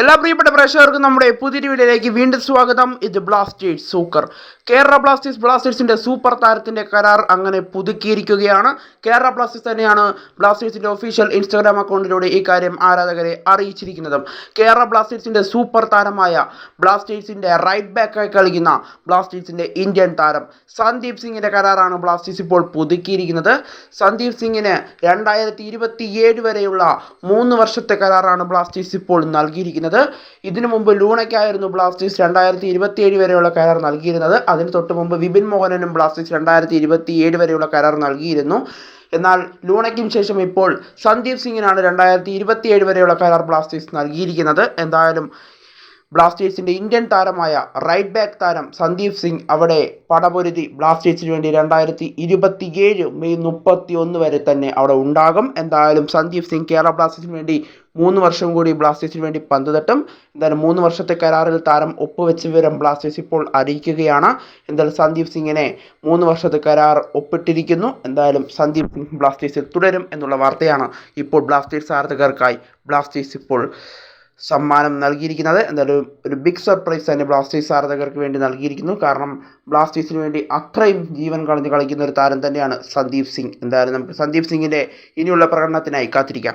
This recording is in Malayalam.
എല്ലാ പ്രിയപ്പെട്ട പ്രേക്ഷകർക്കും നമ്മുടെ പുതിയ വീഡിയോയിലേക്ക് വീണ്ടും സ്വാഗതം. ഇത് ബ്ലാസ്റ്റേഴ്സ് സൂക്കർ. കേരള ബ്ലാസ്റ്റേഴ്സ് ബ്ലാസ്റ്റേഴ്സിന്റെ സൂപ്പർ താരത്തിന്റെ കരാർ അങ്ങനെ പുതുക്കിയിരിക്കുകയാണ്. കേരള ബ്ലാസ്റ്റേഴ്സ് തന്നെയാണ് ബ്ലാസ്റ്റേഴ്സിന്റെ ഒഫീഷ്യൽ ഇൻസ്റ്റാഗ്രാം അക്കൗണ്ടിലൂടെ ഈ കാര്യം ആരാധകരെ അറിയിച്ചിരിക്കുന്നതും. കേരള ബ്ലാസ്റ്റേഴ്സിന്റെ സൂപ്പർ താരമായ ബ്ലാസ്റ്റേഴ്സിന്റെ റൈറ്റ് ബാക്കായി കളിക്കുന്ന ബ്ലാസ്റ്റേഴ്സിന്റെ ഇന്ത്യൻ താരം സന്ദീപ് സിംഗിന്റെ കരാറാണ് ബ്ലാസ്റ്റേഴ്സ് ഇപ്പോൾ പുതുക്കിയിരിക്കുന്നത്. സന്ദീപ് സിംഗിന് രണ്ടായിരത്തി വരെയുള്ള മൂന്ന് വർഷത്തെ കരാറാണ് ബ്ലാസ്റ്റേഴ്സ് ഇപ്പോൾ നൽകിയിരിക്കുന്നത്. ഇതിനു മുമ്പ് ലൂണയ്ക്കായിരുന്നു ബ്ലാസ്റ്റേഴ്സ് രണ്ടായിരത്തി ഇരുപത്തി ഏഴ് വരെയുള്ള കരാർ നൽകിയിരുന്നത്. അതിന് തൊട്ട് മുമ്പ് വിപിൻ മോഹനനും ബ്ലാസ്റ്റേഴ്സ് രണ്ടായിരത്തി ഇരുപത്തി ഏഴ് വരെയുള്ള കരാർ നൽകിയിരുന്നു. എന്നാൽ ലൂണയ്ക്കും ശേഷം ഇപ്പോൾ സന്ദീപ് സിംഗിനാണ് രണ്ടായിരത്തി ഇരുപത്തിയേഴ് വരെയുള്ള കരാർ ബ്ലാസ്റ്റേഴ്സ് നൽകിയിരിക്കുന്നത്. എന്തായാലും ബ്ലാസ്റ്റേഴ്സിന്റെ ഇന്ത്യൻ താരമായ റൈറ്റ് ബാക്ക് താരം സന്ദീപ് സിംഗ് അവിടെ പടപൊരുതി ബ്ലാസ്റ്റേഴ്സിന് വേണ്ടി രണ്ടായിരത്തി ഇരുപത്തിയേഴ് മെയ് മുപ്പത്തി ഒന്ന് വരെ തന്നെ അവിടെ ഉണ്ടാകും. എന്തായാലും സന്ദീപ് സിംഗ് കേരള ബ്ലാസ്റ്റേഴ്സിന് വേണ്ടി മൂന്ന് വർഷം കൂടി ബ്ലാസ്റ്റേഴ്സിന് വേണ്ടി പന്ത് തട്ടും. എന്തായാലും മൂന്ന് വർഷത്തെ കരാറിൽ താരം ഒപ്പുവെച്ച വിവരം ബ്ലാസ്റ്റേഴ്സ് ഇപ്പോൾ അറിയിക്കുകയാണ്. എന്തായാലും സന്ദീപ് സിംഗിനെ മൂന്ന് വർഷത്തെ കരാർ ഒപ്പിട്ടിരിക്കുന്നു. എന്തായാലും സന്ദീപ് സിംഗ് ബ്ലാസ്റ്റേഴ്സിൽ തുടരും എന്നുള്ള വാർത്തയാണ് ഇപ്പോൾ ബ്ലാസ്റ്റേഴ്സ് ആരാധകർക്കായി ബ്ലാസ്റ്റേഴ്സ് ഇപ്പോൾ സമ്മാനം നൽകിയിരിക്കുന്നത്. എന്തായാലും ഒരു ബിഗ് സർപ്രൈസ് തന്നെ ബ്ലാസ്റ്റേഴ്സ് ആരാധകർക്ക് വേണ്ടി നൽകിയിരിക്കുന്നു. കാരണം ബ്ലാസ്റ്റേഴ്സിന് വേണ്ടി അത്രയും ജീവൻ കളഞ്ഞ് കളിക്കുന്ന ഒരു താരം തന്നെയാണ് സന്ദീപ് സിംഗ്. എന്തായാലും നമുക്ക് സന്ദീപ് സിംഗിന്റെ ഇനിയുള്ള പ്രകടനത്തിനായി കാത്തിരിക്കാം.